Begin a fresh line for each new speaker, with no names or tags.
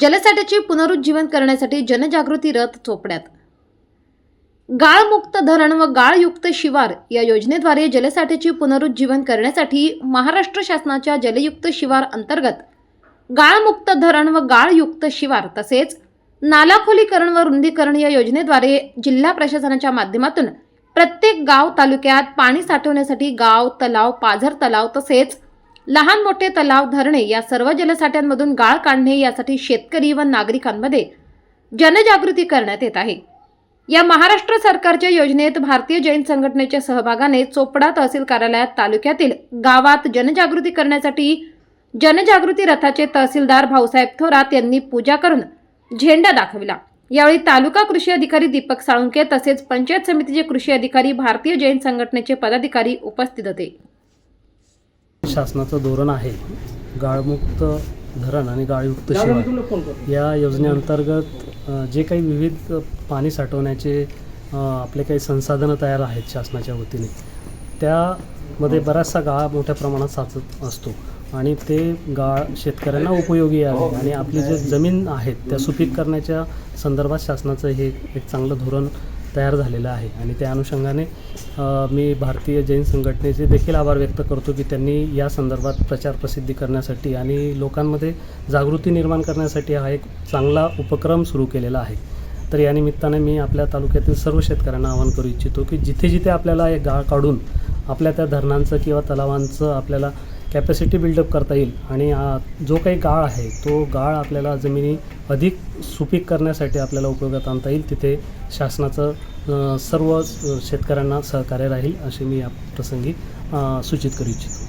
जलसाठ्याचे पुनरुज्जीवन करण्यासाठी जनजागृती रथ चोपण्यात गाळमुक्त धरण व गाळयुक्त शिवार या योजनेद्वारे जलसाठ्याचे पुनरुज्जीवन करण्यासाठी महाराष्ट्र शासनाच्या जलयुक्त शिवार अंतर्गत गाळमुक्त धरण व गाळयुक्त शिवार तसेच नालाखोलीकरण व रुंदीकरण या योजनेद्वारे जिल्हा प्रशासनाच्या माध्यमातून प्रत्येक गाव तालुक्यात पाणी साठवण्यासाठी गाव तलाव पाझर तलाव तसेच लहान मोठे तलाव धरणे या सर्व जलसाठ्यांमधून गाळ काढणे यासाठी शेतकरी व नागरिकांमध्ये जनजागृती करण्यात येत आहे. या महाराष्ट्र सरकारच्या योजनेत भारतीय जैन संघटनेच्या सहभागाने चोपडा तहसील कार्यालयात तालुक्यातील गावात जनजागृती करण्यासाठी जनजागृती रथाचे तहसीलदार भाऊसाहेब थोरात यांनी पूजा करून झेंडा दाखविला. यावेळी तालुका कृषी अधिकारी दीपक साळुंके तसेच पंचायत समितीचे कृषी अधिकारी भारतीय जैन संघटनेचे पदाधिकारी उपस्थित होते.
शासनाचं धोरण आहे गाळमुक्त धरण आणि गाळयुक्त शिवार या योजनेअंतर्गत जे काही विविध पाणी साठवण्याचे आपले काही संसाधनं तयार आहेत शासनाच्या वतीने त्यामध्ये बराचसा गाळ मोठ्या प्रमाणात साचत असतो आणि ते गाळ शेतकऱ्यांना उपयोगी आहे आणि आपली जे जमीन आहेत त्या सुपीक करण्याच्या संदर्भात शासनाचं हे एक चांगलं धोरण तयार झालेलं आहे. आणि त्या अनुषंगाने मी भारतीय जैन संघटनेचे देखील आभार व्यक्त करतो की त्यांनी या संदर्भात प्रचार प्रसिद्धी करण्यासाठी आणि लोकांमध्ये जागृती निर्माण करण्यासाठी हा एक चांगला उपक्रम सुरू केलेला आहे. तर या निमित्ताने मी आपल्या तालुक्यातील सर्व शेतकऱ्यांना आवाहन करू इच्छितो की जिथे जिथे आपल्याला एक गाळ काढून आपल्या त्या धरणांचं किंवा तलावांचं आपल्याला कॅपॅसिटी बिल्डअप करता येईल. आणि जो काही गाळ आहे तो गाळ आपल्याला जमिनी अधिक सुपीक करण्यासाठी आपल्याला उपयोगात आणता येईल. तिथे शासनाचं सर्व शेतकऱ्यांना सहकार्य राहील असे मी या प्रसंगी सूचित करू इच्छितो.